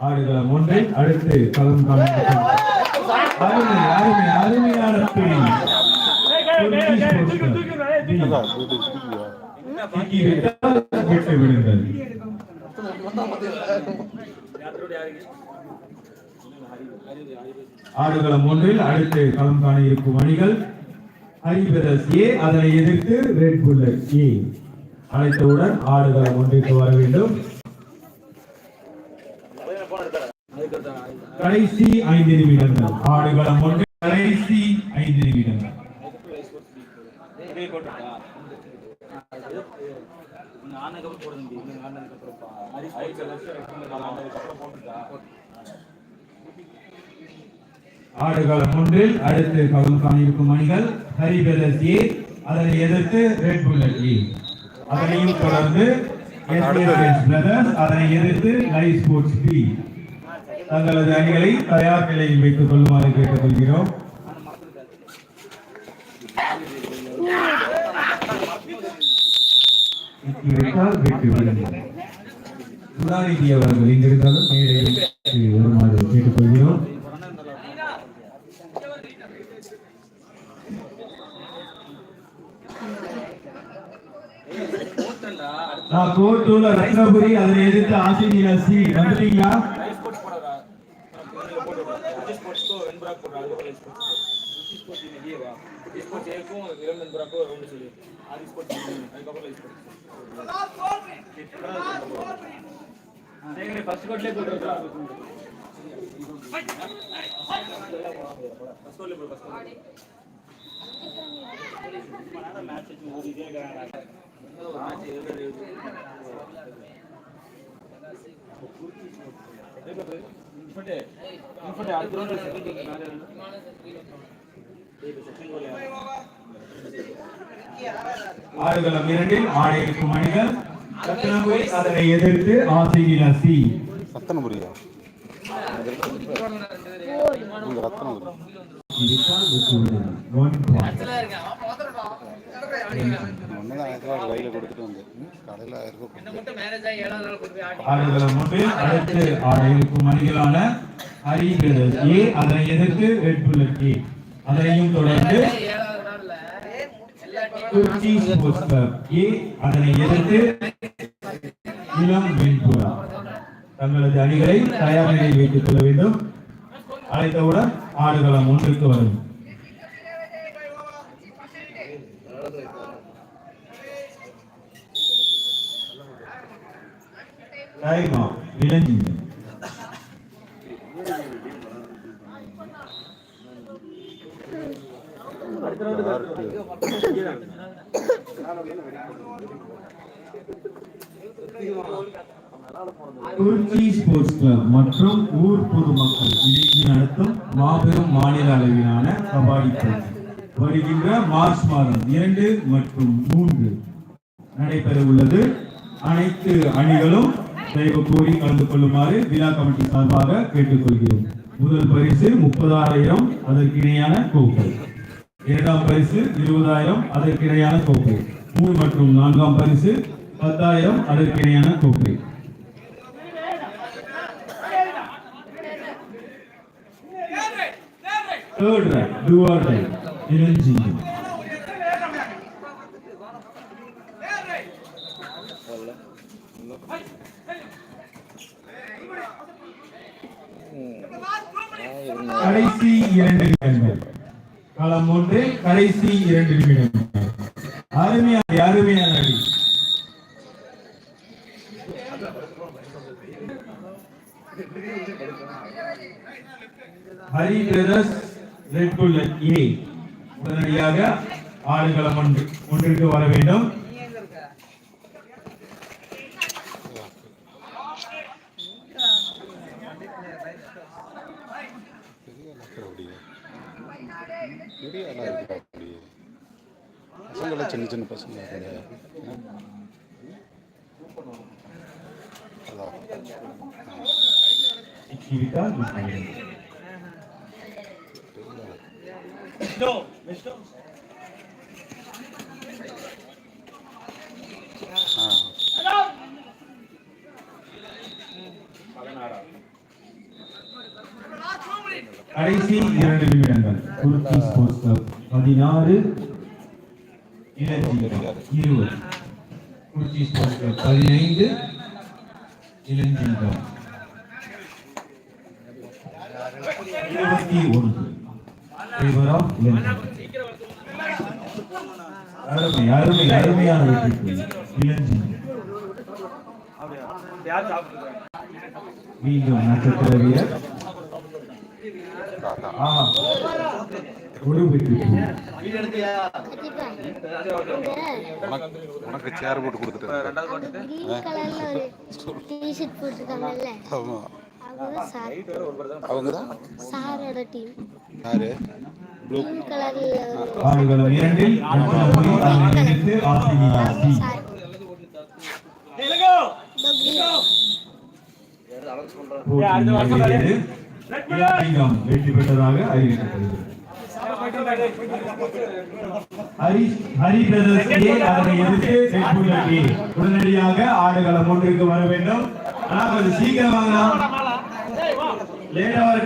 ஆடுகளம் ஒன்றில் அடுத்து களம் காணும் அருமை அருமை அருமையான விட்டு விடுங்கள் ஆடுகளம் ஒன்றில் அடுத்து களம் காண இருக்கும் அணிகள் ஹரிபிரஸ் ஏ அதனை எதிர்த்து ரெட் புல்லட் ஏ அழைத்தவுடன் ஆடுகளம் ஒன்றிற்கு வர வேண்டும். கடைசி ஐந்து நிமிடங்கள். ஆடுகளம் ஒன்று கடைசி ஐந்து நிமிடங்கள். ஆடுகளம் ஒன்றில் அடுத்து களம் காணிருக்கும் அணிகள் ஹரி பிரதர்ஸ் ஏ அதனை எதிர்த்து ரெட் புல்லட் ஏ அதனையும் தொடர்ந்து அதனை எதிர்த்து லைவ் ஸ்போர்ட்ஸ் பி தங்களது அணிகளை தயார் நிலையில் வைத்துக் கொள்ளுமாறு கேட்டுக்கொள்கிறோம். உதாநிதி அவர்கள் இங்கிருந்தாலும் மேடையில் வருமாறு கேட்டுக்கொள்கிறோம். நான் கோட்டூர்ல ரத்னபுரி அதனை எதிர்த்து ஆசிரியர் சி. வந்துட்டீங்களா కొడాలి వాళ్ళ తీసుకొచ్చి ఇదేవా తీసుకొచ్చి ఏకో ఇరవై వరకు రౌండ్ చేయాలి అది తీసుకొచ్చి అందుకప్పుడు తీసుకొచ్చి ఫస్ట్ కొట్లే ఫస్ట్ కొట్లే ఫస్ట్ కొట్లే మ్యాచ్ ఇదే కదా ஆடுகளம் இரண்டில் ஆடைக்கும் அணிகள் ரத்னபுரி அதனை எதிர்த்து ஆசிரியர் சி. ரத்தனபுரியா இங்க ஏ அதனை எதிர்த்து ஏ அதனையும் தொடர்ந்து ஏ அதனை எதிர்த்து இளம் வெண்புறா தங்களது அணிகளை தயார் நிலையில் வைத்துக் கொள்ள வேண்டும். அழைத்தவுடன் ஆடுகளம் ஒன்றுக்கு வரும். டைம் ஆஃப் துருக்கி ஸ்போர்ட்ஸ் கிளப் மற்றும் ஊர் பொதுமக்கள் இணைந்து நடத்தும் மாபெரும் மாநில அளவிலான கபாடி போட்டி வருகின்ற மார்ச் மாதம் இரண்டு மற்றும் மூன்று நடைபெற உள்ளது அனைத்து அணிகளும் தயவு கூறி கலந்து கொள்ளுமாறு விழா கமிட்டி சார்பாக கேட்டுக்கொள்கிறோம். முதல் பரிசு முப்பதாயிரம் அதற்கு இணையான கோப்பை. இரண்டாம் பரிசு இருபதாயிரம் அதற்கு இணையான கோப்பை. மூணு மற்றும் நான்காம் பரிசு பத்தாயிரம் அதற்கு இணையான கோப்பை. Third right do or die இளஞ்சிங்கம். கடைசி இரண்டு நிமிடங்கள். களம் ஒன்று கடைசி இரண்டு நிமிடங்கள். அருமையான அருமையான அடி ஹரி பிரதர்ஸ் ரெட் புல்லட் ஏ உடனடியாக ஆடுகளம் ஒன்று ஒன்றிற்கு வர வேண்டும். பெரிய எல்லாம் இருக்கு அப்படியே பசங்களாம் சின்ன சின்ன பசங்க கடைசி இரண்டு நிமிடங்கள். பதினாறு இளஞ்சிங்கம் இருபது. பதினைந்து இளஞ்சிங்கம் இருபத்தி ஒன்று. அருமை அருமை அருமையான வெற்றி இளஞ்சிங்கம் மீண்டும் நட்சத்திர வீரர் ஆஹா உனக்கு சேர் போட்டு கொடுத்துட்டேன் அவங்க தான் சாரோட டீம் ஆடுகளம் இரண்டில் வெற்றி பெற்றதாக அறிவிக்கப்படுகிறது உடனடியாக ஆடுகளம் ஒன்றுக்கு வர வேண்டும். ஆனால் கொஞ்சம் சீக்கிரம் வாங்கலாம். லேட்டா